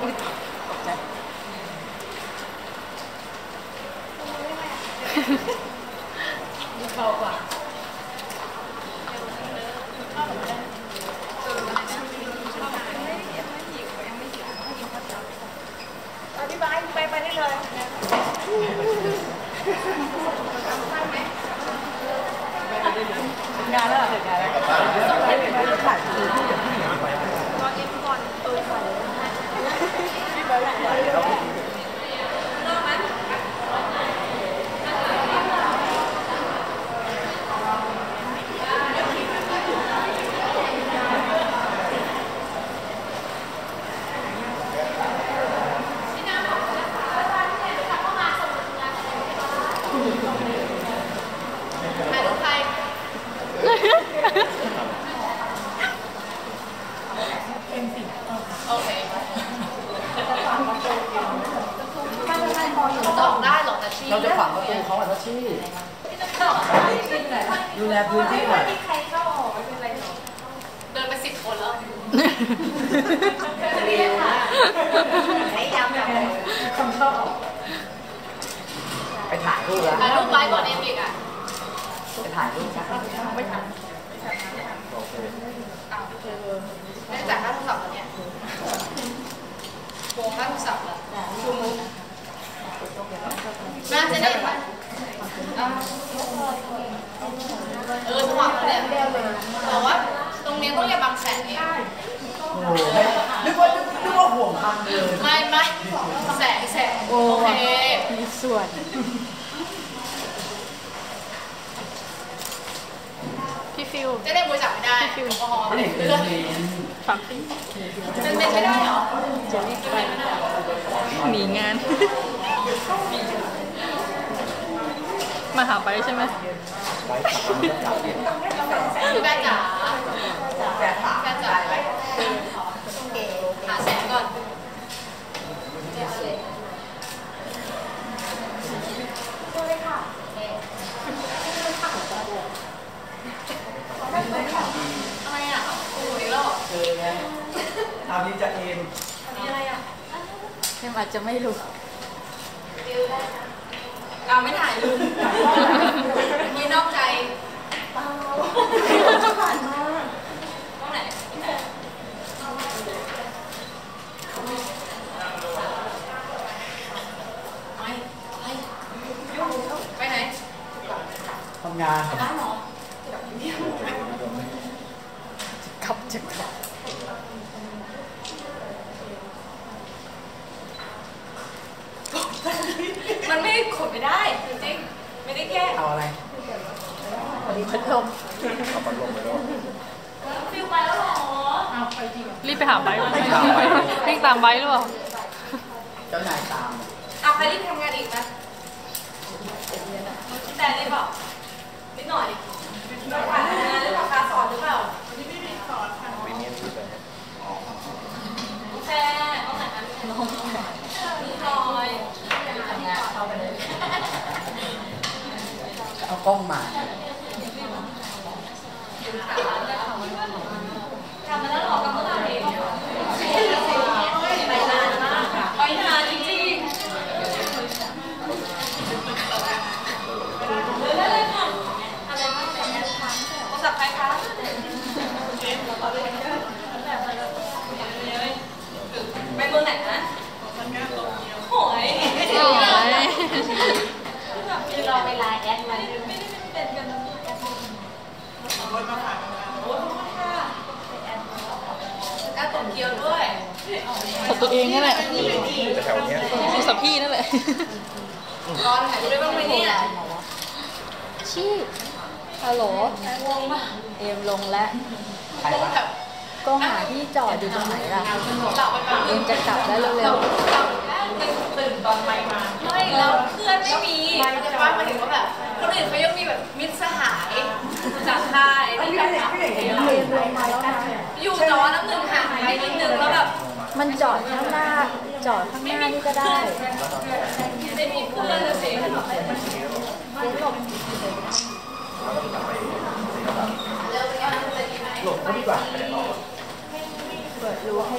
อุ๊ยตกใจเบากว่า พี่บายไปไปได้เลย งานแล้วเหรองานแล้วถ่ายคือที่อย่างที่หนีไป ตอนนี้ก่อนตูนก่อน ถ่ายรูปใคร โอเคตอบได้หรอกแต่ชี้ เราจะฝังประตูเขาอะทัชชี่ดูแลพื้นที่หน่อย ใครเข้าออกไม่เป็นไรหรอก เดินไปสิบคนแล้ว ไหนย้ำแบบ คนชอบไปถ่ายรูปแล้ว ถ่ายรูปไว้ก่อนเอ็มอีกอะ ไปถ่ายรูปนะไม่ทัน อ้าวไม่ได้จ่ายค่าโทรศัพท์แล้วเนี่ยโกงค่าโทรศัพท์แล้วชูมุกน่าจะได้ค่ะอะเออสว่างแล้วเนี่ยแต่ว่าตรงนี้ต้องอย่าบังแสงเอง โอ้โหนึกว่านึกว่าห่วงคันเลย ไม่ไม่แสงแสงโอเคมีส่วนพี่ฟิวจะได้บริจาคไม่ได้แอลกอฮอล์ไม่เลืเกิอนดเลยฝักเป็นเป็นไม่ได้เหรอจะรีบไปหนีงานมาหาไปใช่ไหมพี่แม่จ๋าแต่ถามแม่จ๋าหาแสงก่อน ทำไมอะโอ้ยแล้ว เจอไง ทำนี้จะเอ็มมีอะไรอะเอ็มอาจจะไม่รู้เอาไม่ถ่ายลืมมีนอกใจผ่านมา ต้องไหนไปไปไปไหน ทำงาน บ้านหรอ ขับจะขับ มันไม่ขนไม่ได้ จริงๆ ไม่ได้แก้ เอาอะไร พัดลม ฟิวไปแล้วเหรอ รีบไปหาไบค์วิ่งตามไบค์หรือเปล่า เจ้านายตาม เอาใครรีบทำงานอีกนะพี่แต่รีบบอกนิดหน่อยเราผ่านงานหรือเปล่าคะสอนหรือเปล่าวันนี้ไม่ได้สอนค่ะพี่แต่ต้องไหนนั้นน้องนิดหน่อย ทำงานเข้าไปเลย เอากล้องมาทำมาแล้วหรอกำเมื่อไหร่ไปนานมากค่ะไปนานจริงๆเลยเลยค่ะอะไรบ้างโทรศัพท์ใครคะไปเมืองไหนนะโอ้ย เราเวลาแอดมันไม่ได้เป็นกันนะโอ้ยขอบคุณค่ะแอปโตเกียวด้วยขอตัวเองนั่นแหละดูสับพี่นั่นแหละร้อนถ่ายรูปได้บ้างไหมเนี่ยชี่ฮัลโหลวงป่ะเอ็มลงแล้วใครวงวะแบบก็หาที่จอดอยู่ตรงไหนล่ะหลับไปก่อนเอ็มจะกลับแล้วเร็วห ลับแล้วตื่นตอนไม่มาไม่แล้วเพื่อนไม่มีแต่ว่าหมายถึงว่าแบบคนอื่นเขายังมีแบบมิตรสหายจากค่ายที่แบบอยู่แต่ว่าน้ำหนึ่งห่างไปนิดนึงแล้วแบบๆมันจอดข้างหน้าจอดข้างหน้านี่ก็ได้ไม่มีเพื่อนเลยสิหลบเขาดีกว่าเปิดรู้ให้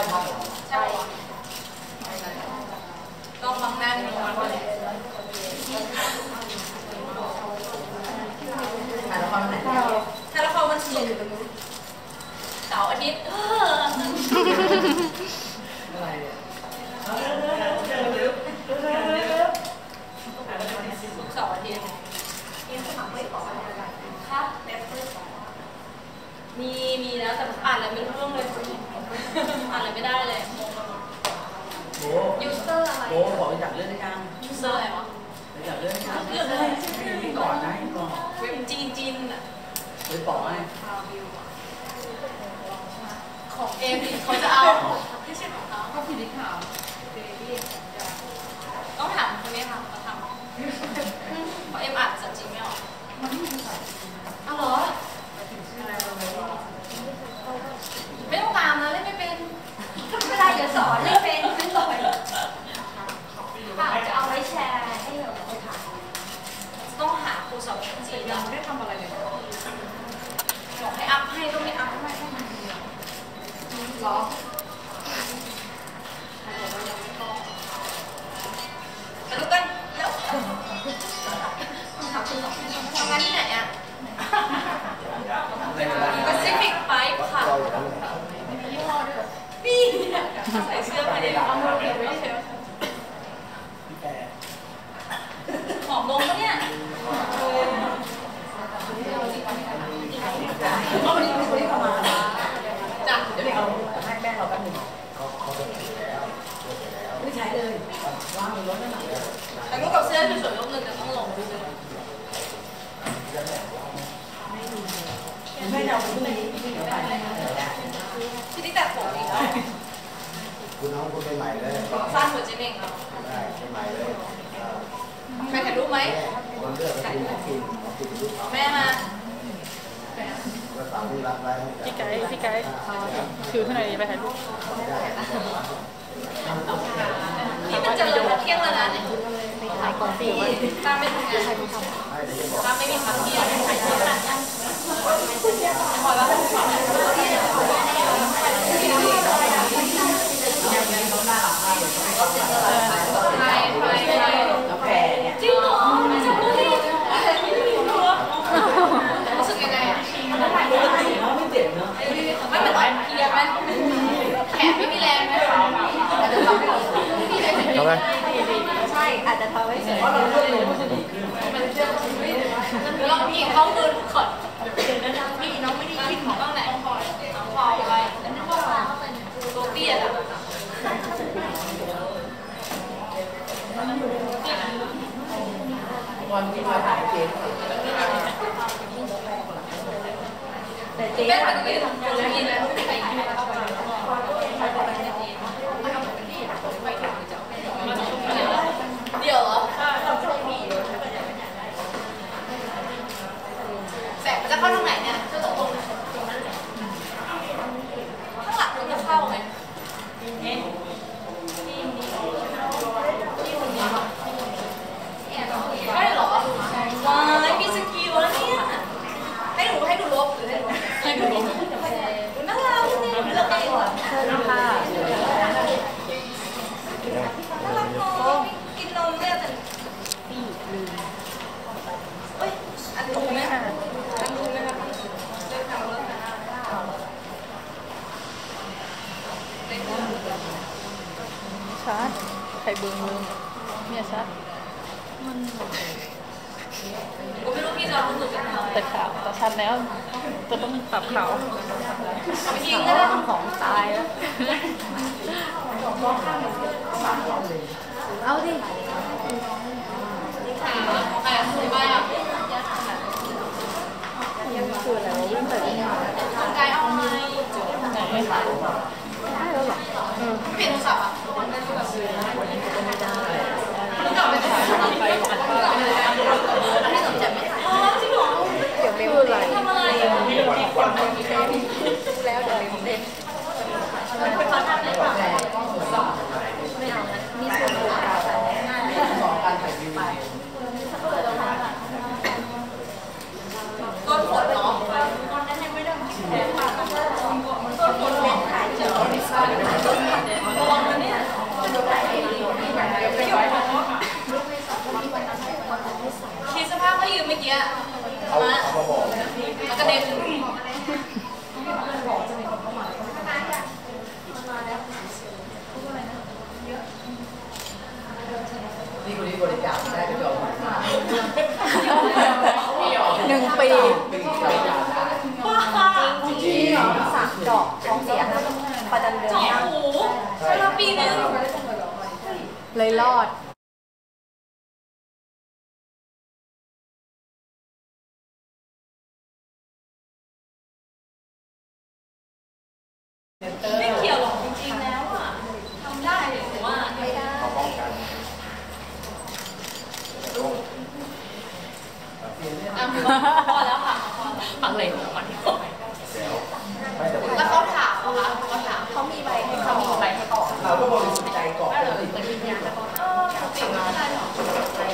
ได้ครับใช่ต้องมองแน่นดูมันว่าถ่ายละครไหนถ่ายละครมันเชียร์อยู่ตรงนู้นเสาร์อาทิตย์อะไรเนี่ยสุกเสาร์อาทิตย์มีมีแล้วแต่ผมอ่านแล้วม่เพิ่มเลย อ่านอะไรไม่ได้เลยโอ้ยูเซอร์อะไรโอ้ขอไปจับเรื่องด้วยกันยูเซอร์อะไรวะไปจับเรื่องด้วยกันเรื่องอะไรก่อนนะก่อนเว็บจีนจีนอะไปปอกไงของเอมิเขาจะเอาที่ใช่ของเขาเขาผิดที่ข่าวต้องถามคนนี้ค่ะมาทำเพราะเอ็มอัด สอนเรื่องเป็นขั้นตอนค่ะจะเอาไว้แชร์ให้เราคนถามต้องหาครูสอนจริงๆเราไม่ได้ทำอะไรเลยบอกให้อัพให้ก็ไม่อัพไม่ให้หรอ para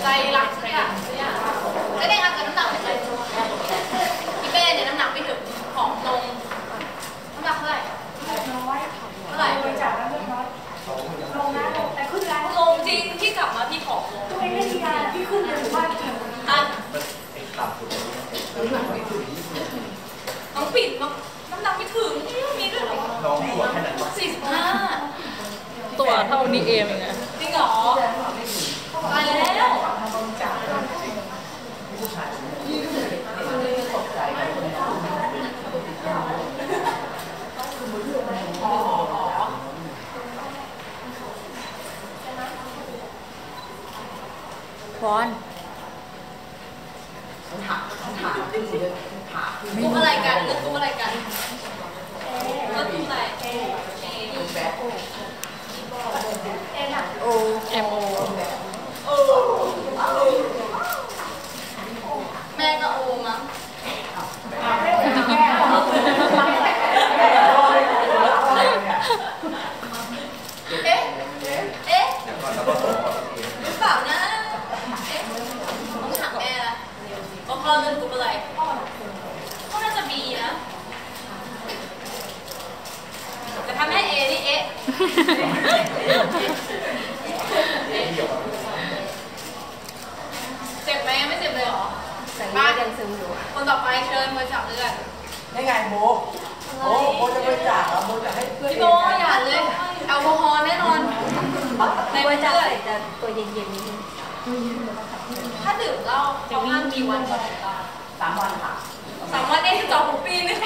ใจรักเลยอะแล้วได้ทำกับน้ำหนักไม่ถึงพี่เป้เนี่ยน้ำหนักไม่ถึงขอมลงน้ำหนักเท่าไหร่น้อยเท่าไหร่บริจากแล้วเรื่น้อยลงนะลงแต่ขึ้นแล้วลงจริงที่กลับมาพี่ขอมลงตัวเองไม่ดีการพี่ขึ้นเลยหรือว่าจริงอะต้องปิดมั้งน้ำหนักไม่ถึงมีด้วยหรอน้องตัวขนาดสี่สิบห้าตัวเท่านี้เองไงจริงเหรอ ร สามวันค่ะสามวันเองจะจบหกปีนึง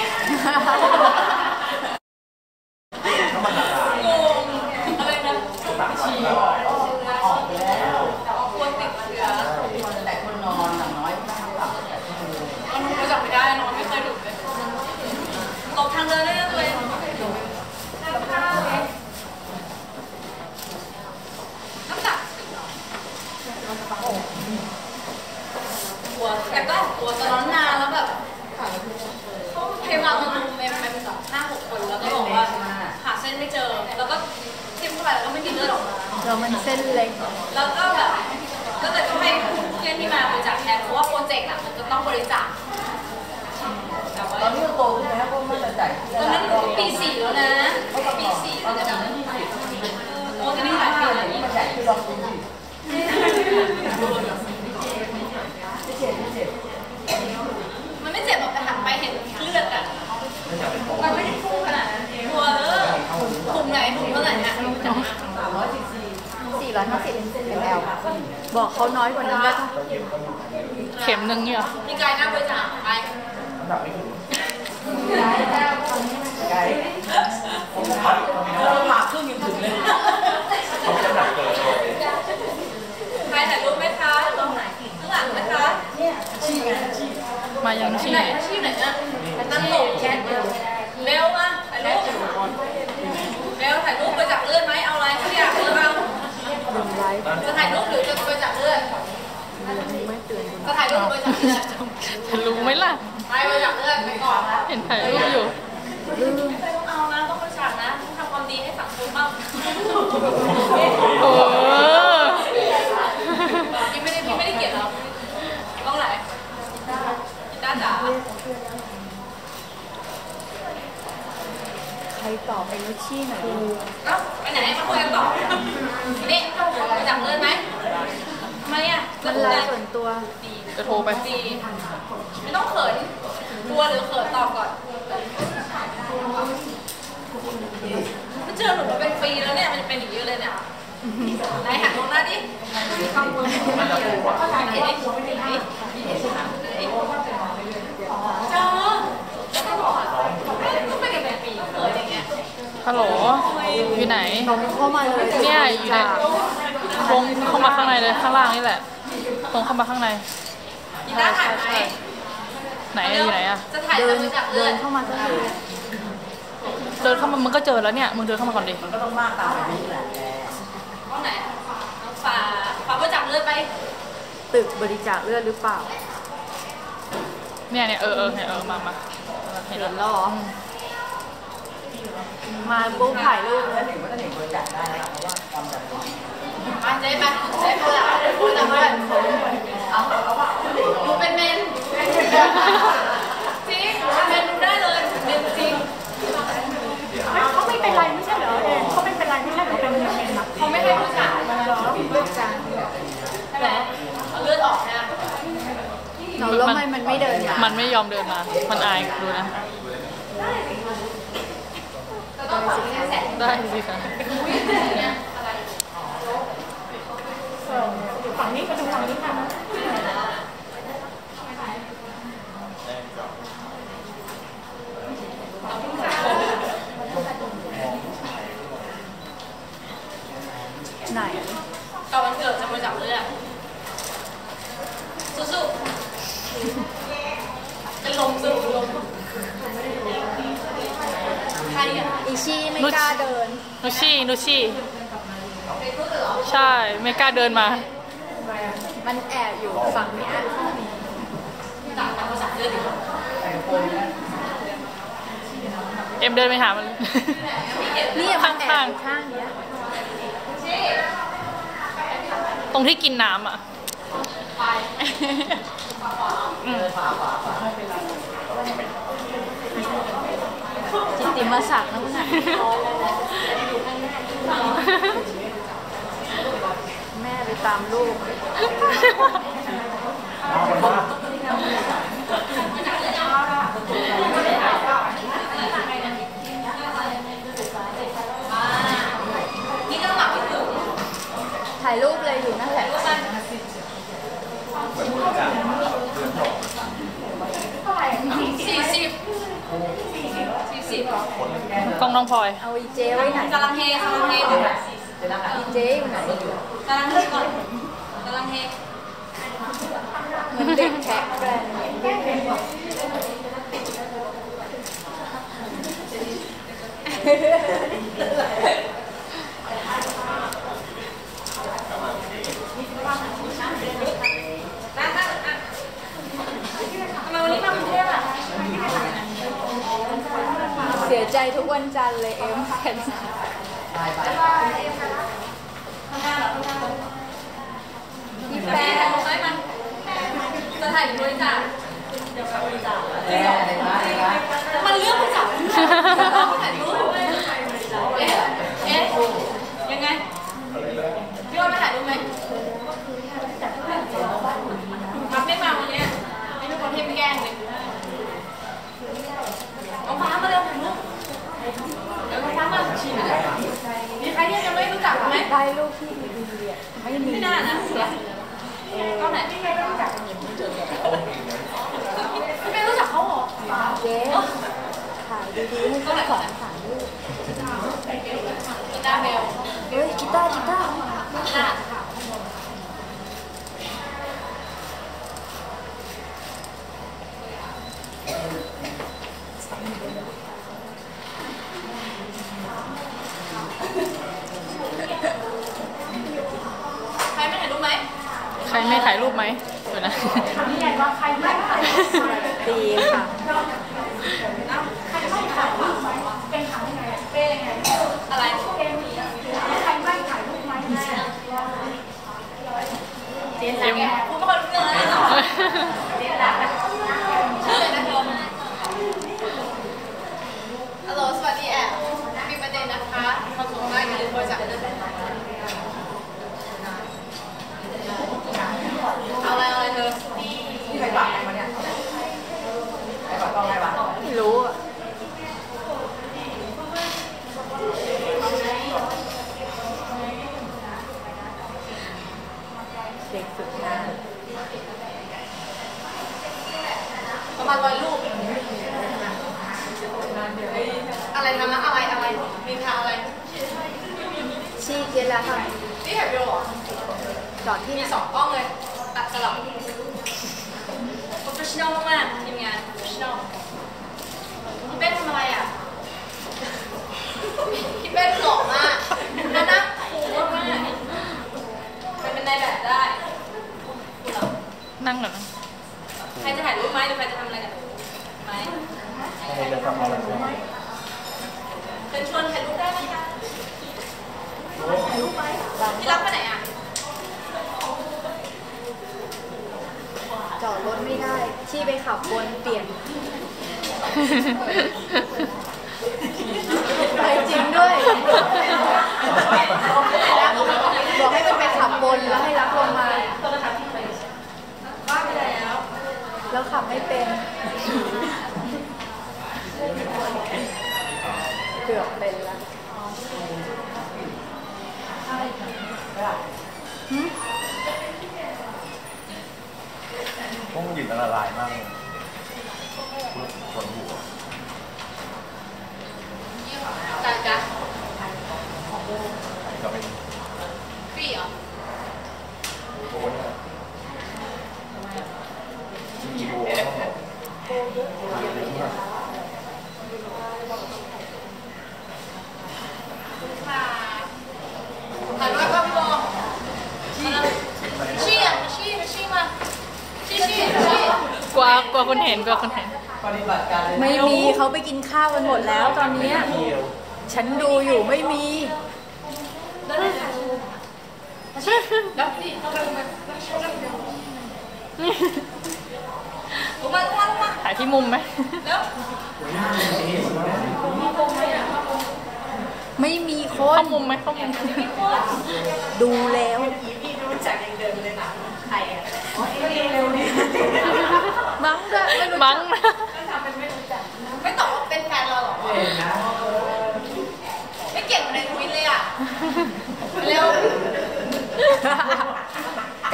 ้อยกว่านี้ได้ปะเข็มหนึ่งเนี่ยพี่กายน่าบริจาค ต้องเอานะต้องประชานะทำความดีให้สังคมบ้างโอ้ยังไม่ได้ไม่ได้เกลียดเราต้องไหนกีตาจ๋าใครตอบไปนุชชี่หน่อยกไปไหนมาคุยต่อนี่จับเลื่อนไหมทำไมอะมันลายส่วนตัวจะโทรไปดีไม่ต้องเขินตัวหรือเขินตอบก่อน มันเจอหนูมาเป็นปีแล้วเนี่ย มันเป็นอย่างนี้เลยเนี่ยไหนหันมองหน้าดิกังวลมันเลอะนไอ้วไม่ได้เห็นถามเลยเจอก็บไม่กันแบบปีเคยอย่างเงี้ยฮัลโหล อยู่ไหนเข้ามาเลยเนี่ยอยู่ไหนวงเข้ามาข้างในเลยข้างล่างนี่แหละตรงเข้ามาข้างในใช่ใช่ไหนอยู่ไหนอะเดินเดินเข้ามาเลย เดินเข้ามามันก็เจอแล้วเนี่ยมึงเดินเข้ามาก่อนดิมันก็ต้องมากตามแบบนี้แหละห้องไหนน้องฟ้าฟ้าบริจาคเลือดไปตึกบริจาคเลือดหรือเปล่า เนี่ยเนี่ยเออเออเนี่ยเออมามาเห็นเห็แล้วนแล้วเหรอมาปุ๊บถ่ายรูปเลยไปเจ๊ไปเจ๊บริจาคบริจาคเลือดเอาเอาป่ะดูเป็นเมนจริงเป็นเมนดูได้เลยเมนจริง เขาไม่เป็นไรไม่ใช่เหรอเองเขาไม่เป็นไรไม่ใช่เหรอเป็นเงินเป็นนะเขาไม่ให้บริจาคมาหรอเลือดจางใช่ไหมเอาเลือดออกนะเราแล้วทำไมมันไม่เดินมามันไม่ยอมเดินมา มันอายดูนะก็ต้องฝังแค่แสนได้สิคะเนี่ยอะไรฝั่งนี้ก็ดูฝั่งนี้ค่ะ ไหน ก่อนวันเกิดจะบริจาคเลือดสู้ ๆเป็นลมสู้ลมใครอะอิชี่ไม่กล้าเดินนูชี่นูชี่ใช่ไม่กล้าเดินมา มันแอบอยู่ฝั่งเนี้ยต่างกันบริจาคเลือดอยู่เอ็มเดินไปหามันเนี่ยมันแอข้าบงอยู่ข้างเนี้ยๆตรงที่กินน้ำอะ อืม จิตติ มาศักดิ์นะคุณน่ะแม่ไปตามลูกนี่ก็หมักที่ถูก ถ่ายรูปเลยอยู่นั่นแหละ สี่สิบสี่สิบ กล้องน้องพลอย เอาอีเจไว้ไหนกำลังเฮกำลังเฮก่อนอีเจอยู่ไหนกำลังเฮก่อนกำลังเฮเหมือนเด็กแท็กแบรนด์เนี่ยนั่งนั่งอะทำไมวันนี้มากรุงเทพอะ เสียใจ ทุกวันจันทร์เลยเอ็มแคนพี่แม่แป้ถ่ายรูปให้มันจะถ่ายบริจาคมันเลือกบริจาคถ่ายรูปเอ๊ะเอ๊ะยังไงพี่ว่ามาถ่ายรูปไหมมักไม่มาวันเนี้ยไม่เป็นคนที่ไม่แกล้งเลยเอาฟ้ามาเร็วถ่ายรูปเดี๋ยวเอาฟ้ามามีใครที่ยังไม่รู้จัก ไหมได้ลูกที่ดีๆอะไม่มีไม่น่านะก็ไหนไม่รู้จักไม่รู้จักเขาหรอเจ๊ถ่ายดีๆให้เจ้าของถ่ายรูปกีตาร์เบลเฮ้ยกีตาร์กีตาร์ ที่รับไปไหนอะ จอดรถไม่ได้ ชี้ไปขับบนเปลี่ยน ไปจริงด้วย บอกให้มันไปขับบนแล้วให้รับลงมาว่าไปแล้วแล้วขับไม่เป็น เกือบเป็นแล้ว พวกหยิบละลายมากเลยขนหัว จ้าจ้า จะเป็น ฟรีเหรอ โคนมีบัวข้างหลัง ค่ะถ่ายรูปก็พี่บอลชี้อะชี้มาชี้มาชี้ชี้ชี้ กลัวกลัวคนเห็นกลัวคนเห็นไม่มีเขาไปกินข้าวกันหมดแล้วตอนเนี้ยฉันดูอยู่ไม่มีแล้วนี่แล้วนี่เข้าไปลงมาลงมาลงมาลงมาถ่ายที่มุมไหมแล้วไม่มีคเข้านมุมไหมเข้ามุมดูแล้วมั้ งด้วยไม่รู้มั้งนะไม่ตอบว่าเป็นแฟนเราหรอไม่เก่งในทวิตเลยอะเร็ว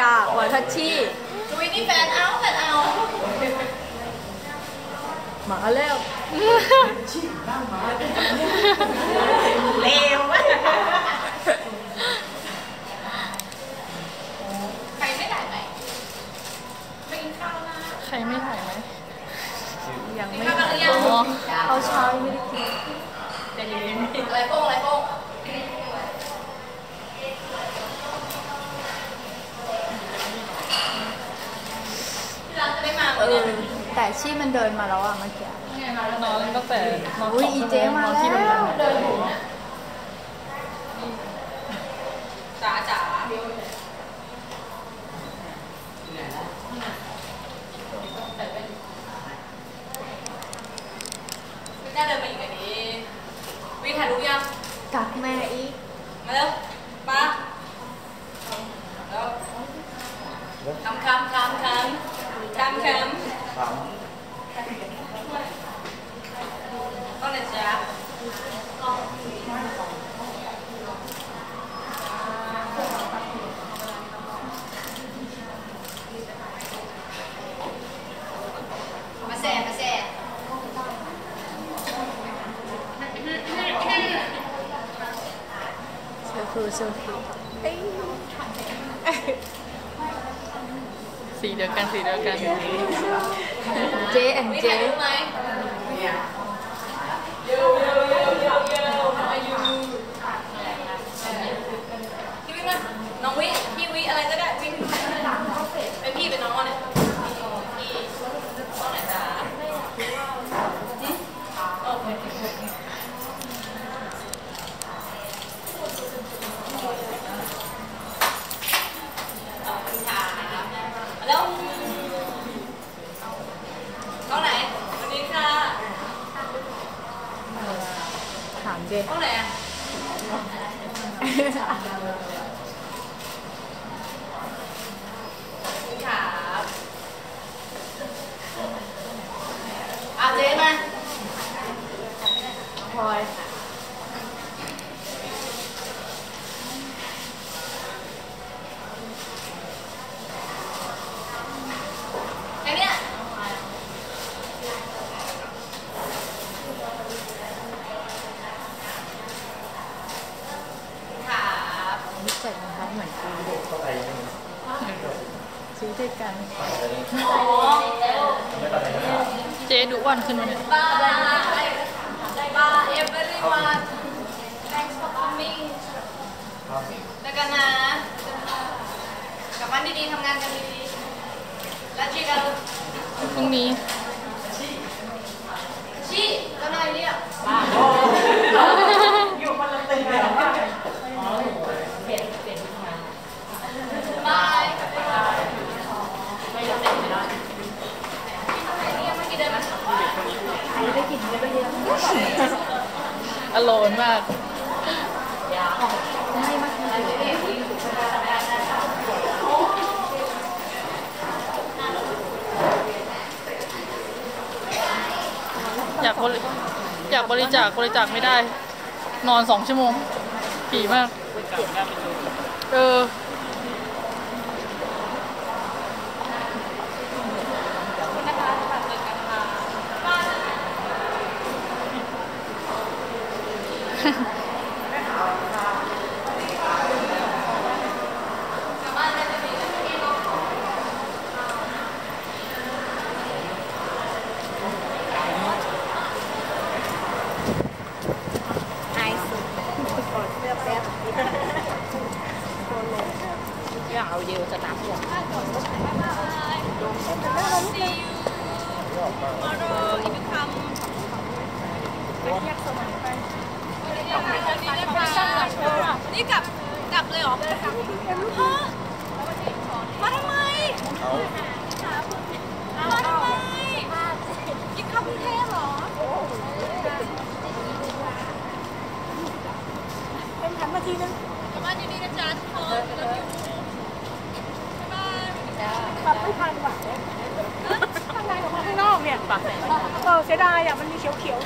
กากว่าทัชชี่ทวิตนี่แฟนเอาแฟนเอาหมาแล้วใครไม่ได้ไหมไม่กินข้าวนะ ใครไม่ถ่ายไหม ยังไม่ข้าวกันหรือยังอ๋อเอาเช้าไม่ได้กินอะไรโป้งอะไรโป้งเออแต่ชี่มันเดินมาแล้วอะเมื่อกี้นอนตั้งแต่นอนอุ้ยสงอีชั่วโงเจ๊มาแล้วเดินอยู่ จ๋าจ๋า ไม่กล้าเดินมาอยู่แบบนี้วิถ่ายรูปยัง กักแม่อีก มาเร็วมาแล้วคำคำคำคำคำคำ สาม ต้องเลยจ้ามาแซ่มาแซ่ เซลฟี่เซลฟี่เอ้ย สีเดียวกันสีเดียวกัน เจ๊แอน วิ เจ๊ ถ่ายรูปไหมพี่วิมาน้องวิพี่วิอะไรก็ได้วิเป็นพี่เป็นน้องอะเนี่ยพี่ต้องไหนจ้าโอเคขอบคุณค่ะแล้วห้องไหนสวัสดีค่ะ ถามเจ๊ ห้องไหนอะครับเอาเจ๊มา พลอย ไอ้เนี่ยค่ะ ข้าไปซื้อด้วยกันเจ๊ดูอ้วนขึ้นมาเนี่ยบายบาย everyone thanks for coming แล้วกันนะกลับบ้านดีๆทำงานกันดีๆแล้วเจอกันพรุ่งนี้ชี้เจ้านายเรียกอยู่คนละตึกเลยว่า บายไม่ได้เต็มเลยเรียกเมื่อกี้เดินมา อโลนมากอยากบริอยากบริจาคบริจาคไม่ได้ นอนสองชั่วโมงผีมาก เออ อยากเอาเยลจะน้ำหมด นี่กลับกลับเลยเหรอฮะมาทำไม เอา มาทำไมกินข้าวกรุงเทพเหรอ เป็นหันมาทีนึง กลับบ้านดีๆนะจ๊ะทุกคนเลิฟยูบ๊ายบาย แบบไม่ทันว่ะข้างในออกมาข้างนอกเนี่ย เสียดายอะมันมีเขียว